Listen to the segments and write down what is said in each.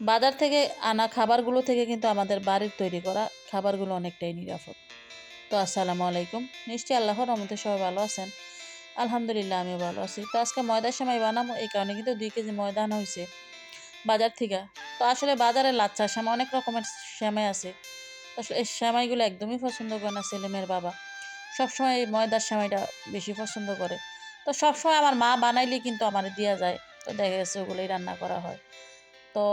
বাজার থেকে আনা খাবারগুলো থেকে কিন্তু আমাদের বাড়ির তৈরি করা খাবারগুলো অনেকটাই নিরাপদ। তো আসসালামু আলাইকুম। নিশ্চয়ই আল্লাহর রহমতে সবাই ভালো আছেন। আলহামদুলিল্লাহ, আমিও ভালো আছি। তো আজকে ময়দার সময় বানাবো, এই কারণে কিন্তু দুই কেজি ময়দা আনা হয়েছে বাজার থেকে। তো আসলে বাজারে লাচ্চা শ্যামা অনেক রকমের শ্যামাই আছে। আসলে এই শ্যামাইগুলো একদমই পছন্দ করে না ছেলেমেয়ের বাবা। সবসময় এই ময়দার শ্যামাইটা বেশি পছন্দ করে। তো সবসময় আমার মা বানাইলে কিন্তু আমার দেওয়া যায়। তো দেখা গেছে ওগুলোই রান্না করা হয়। তো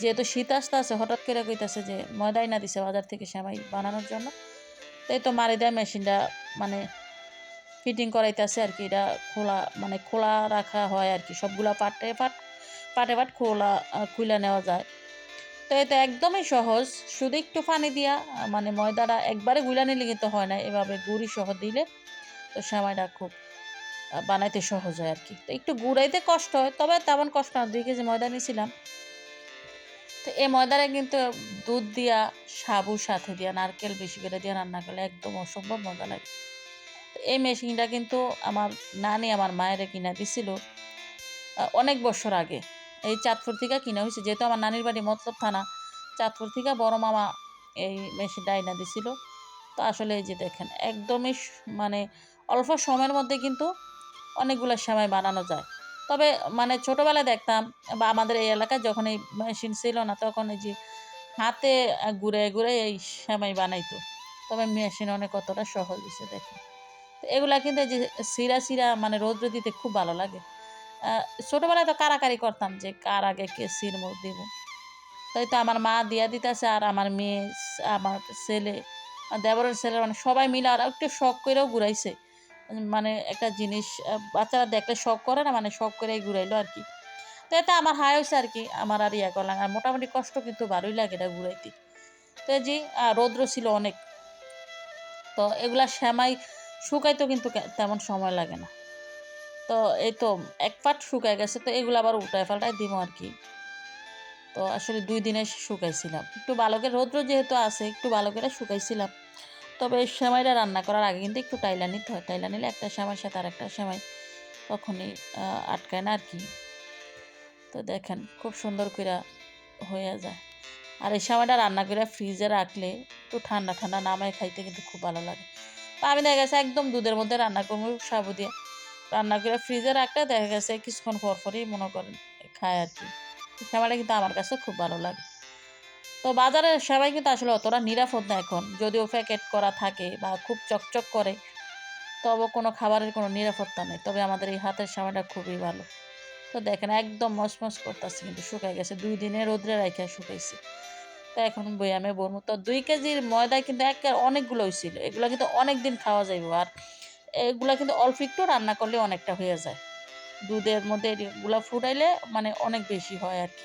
যেহেতু শীত আসতে আছে হঠাৎ করে কইতাছে যে ময়দাই না দিছে বাজার থেকে শ্যামাই বানানোর জন্য। তাই তো মারি দেয় মেশিনটা মানে ফিটিং করাইতেছে আর কি, এটা খোলা মানে খোলা রাখা হয় আর কি, সবগুলা পাটে পাট পাটে পাট খোলা খুলে নেওয়া যায়। তো এটা একদমই সহজ, শুধু একটু পানি দিয়া মানে ময়দাটা একবারে গুলা নিলে কিন্তু হয় না, এভাবে গুড়ি সহ দিলে তো সেমাইটা খুব বানাইতে সহজ হয় আর কি। তো একটু গুড়াইতে কষ্ট হয়, তবে তেমন কষ্ট না, দুই কেজি ময়দা নিয়েছিলাম তো এই ময়দাটা কিন্তু দুধ দিয়া, সাবু সাথে দিয়া, নারকেল বেশি করে দিয়ে রান্না করলে একদম অসম্ভব মজা লাগে। এই মেশিনটা কিন্তু আমার নানি আমার মায়ের কিনা দিছিল অনেক বছর আগে। এই চাঁদপুর থেকে কিনা হয়েছে, যেহেতু আমার নানির বাড়ি মতলব থানা, চাঁদপুর থেকে বড় মামা এই মেশিনটা আইনা দিছিল। তো আসলে এই যে দেখেন, একদমই মানে অল্প সময়ের মধ্যে কিন্তু অনেকগুলো সেমাই বানানো যায়। তবে মানে ছোটোবেলায় দেখতাম, বা আমাদের এই এলাকায় যখন এই মেশিন ছিল না, তখন এই যে হাতে ঘুরে ঘুরে এই সেমাই বানাইতো। তবে মেশিন অনেক কতটা সহজ দিছে দেখেন তো এগুলা কিন্তু যে সিরা সিরা মানে রোদ্র দিতে খুব ভালো লাগে। ছোটোবেলায় তো কারাকারি করতাম যে কার আগে কে সির মুখ দিব। তাই তো আমার মা দিয়া দিতেছে আর আমার মেয়ে, আমার ছেলে দেবরের ছেলে মানে সবাই মিলে আর একটু শখ করেও ঘুরাইছে। মানে একটা জিনিস বাচ্চারা দেখলে শখ করে না? মানে শখ করেই ঘুরাইলো আর কি। তো এটা আমার হাই হয়েছে আর কি। আমার আর ইয়া করলাম আর মোটামুটি কষ্ট কিন্তু ভালোই লাগে এটা ঘুরাইতে। তো জি রৌদ্র ছিল অনেক। তো এগুলা শ্যামাই শুকাইতেও কিন্তু তেমন সময় লাগে না। তো এই তো এক পাট শুকাই গেছে। তো এগুলো আবার উল্টায় পাল্টায় দিব আর কি। তো আসলে দুই দিনে শুকাইছিলাম। একটু ভালো করে রৌদ্র যেহেতু আছে, একটু ভালো করে শুকাইছিলাম। তবে এই সেমাইটা রান্না করার আগে কিন্তু একটু টাইলা নিতে হয়। টাইলা নিলে একটা সেমাইয়ের সাথে আর একটা সেমাই তখনই আটকায় না আর কি তো দেখেন খুব সুন্দর করে হয়ে যায়। আর এই সময়টা রান্না করে ফ্রিজে রাখলে একটু ঠান্ডা ঠান্ডা নামায় খাইতে কিন্তু খুব ভালো লাগে। তো আমি দেখা গেছে একদম দুধের মধ্যে রান্না করব সাবু দিয়ে। রান্না করে ফ্রিজে রাখলে দেখা গেছে কিছুক্ষণ পর পরই মনে করেন খায় আর কি সেমাইটা কিন্তু আমার কাছে খুব ভালো লাগে। তো বাজারে সেমাই কিন্তু আসলে অতটা নিরাপদ না এখন। যদিও প্যাকেট করা থাকে বা খুব চকচক করে, তবে কোনো খাবারের কোনো নিরাপত্তা নেই। তবে আমাদের এই হাতের সেমাইটা খুবই ভালো। তো দেখেন, একদম মসমস করতেছে কিন্তু শুকাই গেছে। দুই দিনে রোদ্রে রাখা শুকাইছে। তো এখন বয়ামে বলব তো দুই কেজির ময়দায় কিন্তু এক অনেকগুলো হয়েছিল এগুলো কিন্তু অনেক দিন খাওয়া যাইব। আর এগুলো কিন্তু অল্প একটু রান্না করলে অনেকটা হয়ে যায়। দুধের মধ্যে এগুলা ফুটাইলে মানে অনেক বেশি হয় আর কি।